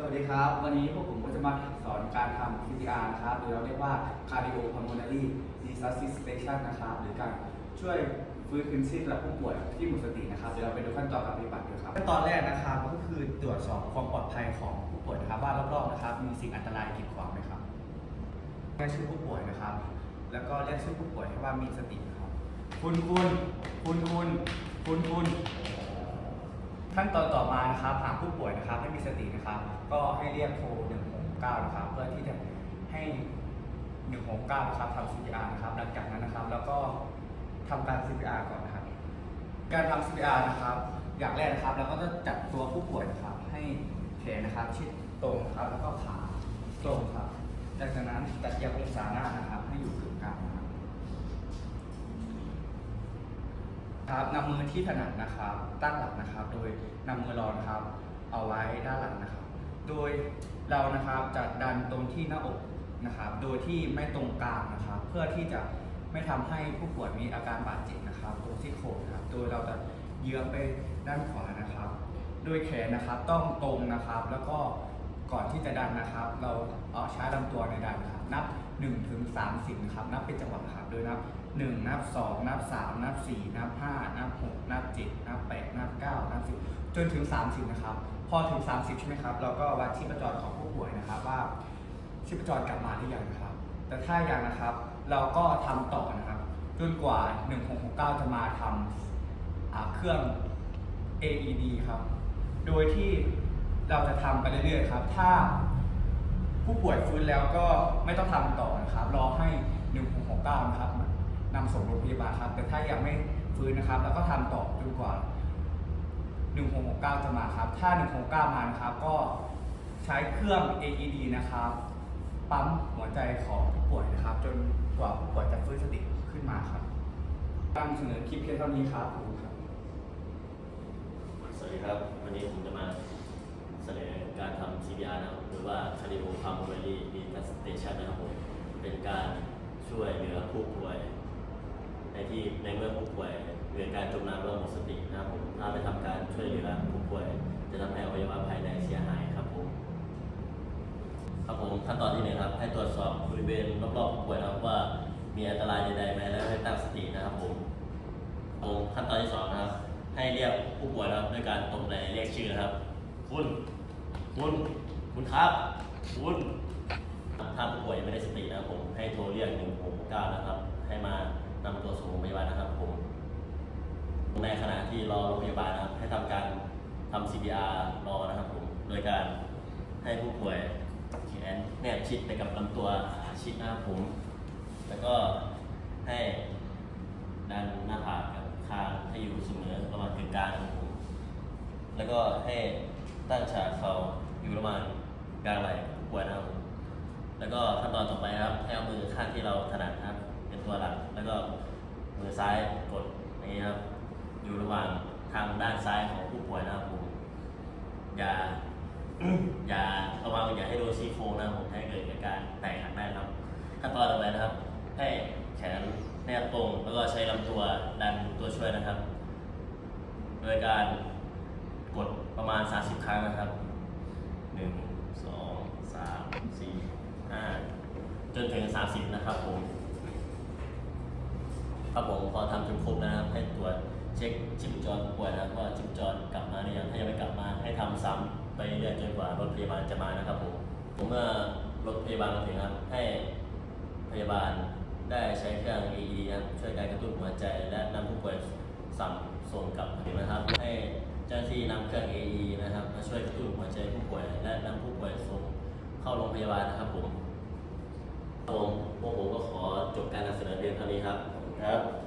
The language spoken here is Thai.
สวัสดีครับ วันนี้พวกผมก็จะมาสอนการทำ CPR นะครับหรือเราเรียกว่า Cardiopulmonary Resuscitation นะครับ หรือการช่วยฟื้นคืนชีพสำหรับผู้ป่วยที่หมดสตินะครับ เดี๋ยวเราไปดูขั้นตอนการปฏิบัติกันครับ ขั้นตอนแรกนะครับก็คือตรวจสอบความปลอดภัยของผู้ป่วยนะครับว่ารอบๆนะครับ มีสิ่งอันตรายกีดขวางไหมครับเรียกชื่อผู้ป่วยนะครับ แล้วก็เรียกชื่อผู้ป่วยให้ว่ามีสตินะครับ คุณคุณคุณคุณคุณคุณ ขั้นตอนต่อมานะครับหากผู้ป่วยนะครับไม่มีสตินะครับ ก็ให้เรียกโทร 169 นะครับ เพื่อที่จะให้ 169 นะครับทำ CPR นะครับ หลังจากนั้นนะครับ แล้วก็ทำการ CPR ก่อนนะครับ การทำ CPR นะครับ อย่างแรกนะครับเราก็จะจัดตัวผู้ป่วยนะครับ ให้แขนนะครับ ชิดตรงครับแล้วก็ขาตรงครับ จากนั้นจัดเอียงองศาหน้านะครับให้อยู่ ครับนำมือที่ถนัดนะครับ ตั้งหลักนะครับ โดยนำมือรองนะครับ เอาไว้ด้านหลังนะครับ โดยเรานะครับจะดันตรงที่หน้าอกนะครับ โดยที่ไม่ตรงกลางนะครับ เพื่อที่จะไม่ทำให้ผู้ป่วยมีอาการบาดเจ็บนะครับตรงซี่โครงนะครับ โดยเราจะเยื้องไปด้านขวานะครับ โดยแขนนะครับต้องตรงนะครับ แล้วก็ก่อนที่จะดันนะครับ เราเอาใช้ลำตัวในดันครับ นับ1ถึง30นะครับ นับเป็นจังหวะนะครับ โดยนับ 1นับ2นับ3นับ4นับ5นับ6นับ7นับ8นับ9นับ10จนถึง30นะครับ พอถึง30ใช่ไหมครับ เราก็วัดชีพจรของผู้ป่วยนะครับว่าชีพจรกลับมาหรือยังนะครับ แต่ถ้ายังนะครับ เราก็ทำต่อนะครับจนกว่า 1669 จะมาทำอ่าเครื่อง AED ครับ โดยที่เราจะทำไปเรื่อยๆครับ ถ้าผู้ป่วยฟื้นแล้วก็ไม่ต้องทำต่อนะครับ รอให้ 1669 นะครับ นำส่งโรงพยาบาลครับ แต่ถ้ายังไม่ฟื้นนะครับเราก็ทำต่อจนกว่า 1669 จะมาครับ ถ้า 1669 มานะครับ ก็ใช้เครื่อง AED นะครับ ปั๊มหัวใจของผู้ป่วยนะครับ จนกว่าผู้ป่วยจะฟื้นสติขึ้นมาครับนำเสนอคลิปเพียงเท่านี้ครับขอบคุณครับ สวัสดีครับ วันนี้ผมจะมาเสนอการทำ CPR นะครับหรือว่า Cardiopulmonary Resuscitation นะครับผมเป็นการช่วยเหลือผู้ป่วย ที่ในเมื่อผู้ป่วยเกิดการจมน้ำหรือว่าหมดสตินะครับผมถ้าไม่ทำการช่วยเหลือผู้ป่วย จะทำให้อวัยวะภายในเสียหายครับผมครับผมขั้นตอนที่หนึ่งครับ ให้ตรวจสอบบริเวณรอบๆผู้ป่วยนะครับว่ามีอันตรายใดๆไหมแล้วให้ตั้งสตินะครับผมผมขั้นตอนที่สองนะครับ ให้เรียกผู้ป่วยนะครับด้วยการตบไหล่เรียกชื่อนะครับ คุณ คุณคุณครับคุณถ้าผู้ป่วยไม่ได้สตินะครับผมให้โทรเรียก169นะครับ ให้มา นำตัวส่งโรงพยาบาลนะครับผม ในขณะที่รอโรงพยาบาลนะครับให้ทำการทำ CPR รอนะครับผม โดยการให้ผู้ป่วยแขนแนบชิดไปกับลำตัวชิดหนะครับผม แล้วก็ให้ดันหน้าผากกับคางให้อยู่เสมอประมาณกึ่งกลางนะครับผม แล้วก็ให้ตั้งฉากเขาอยู่ประมาณกลางไหล่ผู้ป่วยนะครับผมแล้วก็ขั้นตอนต่อไปนะครับให้เอามือข้างที่เราถนัดนะครับ ตัวหลัก แล้วก็มือซ้ายกดอย่างนี้ครับ อยู่ระหว่างทางด้านซ้ายของผู้ป่วยนะครับผมอย่า อย่าระวังอย่าให้โดนซี่โครงนะครับผมให้เกิดอาการแตกหักได้ครับขั้นตอนต่อไปนะครับ ให้แขนแนบตรงแล้วก็ใช้ลำตัวดันตัวช่วยนะครับ โดยการกดประมาณ 30 ครั้งนะครับ 1 2 3 4 5 จนถึง 30 นะครับผม ครับผมพอทำจนครบนะครับให้ตรวจเช็คชีพจรผู้ป่วยนะครับว่าชีพจรกลับมาหรือยังถ้ายังไม่กลับมาให้ทำซ้ำไปเรื่อยๆจนกว่ารถพยาบาลจะมานะครับผมผมเมื่อรถพยาบาลมาถึงครับให้พยาบาลได้ใช้เครื่อง AED นะครับช่วยการกระตุ้นหัวใจและนำผู้ป่วยสั่งส่งกลับถึงนะครับ ให้เจ้าหน้าที่นำเครื่อง AED นะครับมาช่วยกระตุ้นหัวใจผู้ป่วย และนำผู้ป่วยส่งเข้าโรงพยาบาลนะครับผม ค